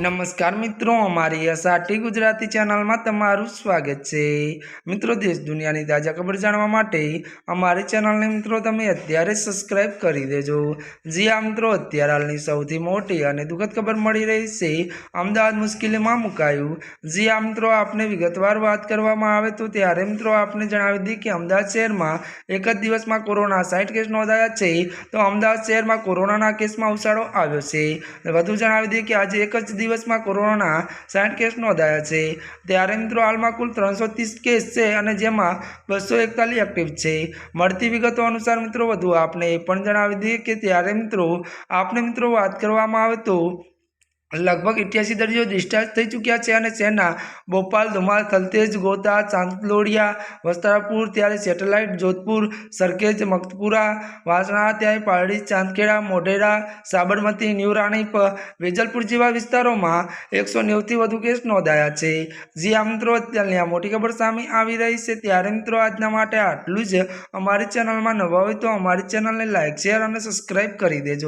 નમસ્કાર મિત્રો, અમારી એસઆરટી ગુજરાતી ચેનલમાં તમારું સ્વાગત છે. મિત્રો, દેશ દુનિયાની તાજા ખબર જાણવા માટે અમારી ચેનલને મિત્રો તમે અત્યારે સબસ્ક્રાઇબ કરી દેજો. જી આ મિત્રો, અત્યારે હાલની સૌથી મોટી અને દુઃખદ ખબર મળી રહી છે. અમદાવાદ મુશ્કેલીમાં મુકાયું. જી આ મિત્રો, આપને વિગતવાર વાત કરવામાં આવે તો ત્યારે મિત્રો, આપને જણાવી દઈએ કે અમદાવાદ શહેરમાં એક જ દિવસમાં કોરોના સાઠ કેસ નોંધાયા છે. તો અમદાવાદ શહેરમાં કોરોનાના કેસમાં ઉછાળો આવ્યો છે. વધુ જણાવી દઈએ કે આજે એક જ દિવસમાં કોરોનાના સાઠ કેસ નોંધાયા છે. ત્યારે મિત્રો હાલમાં કુલ ત્રણસો ત્રીસ કેસ છે અને જેમાં બસો એકતાલીસ એક્ટિવ છે. મળતી વિગતો અનુસાર મિત્રો વધુ આપને એ પણ જણાવી દઈએ કે ત્યારે મિત્રો આપને મિત્રો વાત કરવામાં આવે તો લગભગ ઇઠ્યાસી દર્દીઓ ડિસ્ચાર્જ થઈ ચૂક્યા છે અને શહેરના ભોપાલ ધુમાલ, થલતેજ, ગોતા, ચાંદલોડિયા, વસ્ત્રાપુર, ત્યારે સેટેલાઇટ, જોધપુર, સરખેજ, મકતપુરા, વાસણા, ત્યારે પારડી, ચાંદખેડા, મોઢેરા, સાબરમતી, ન્યૂ રાણીપ વેજલપુર જેવા વિસ્તારોમાં એકસો નેવથી વધુ કેસ નોંધાયા છે. જે આ મિત્રો, અત્યારની આ મોટી ખબર સામે આવી રહી છે. ત્યારે મિત્રો, આજના માટે આટલું જ. અમારી ચેનલમાં નવા હોય તો અમારી ચેનલને લાઇક શેર અને સબસ્ક્રાઈબ કરી દેજો.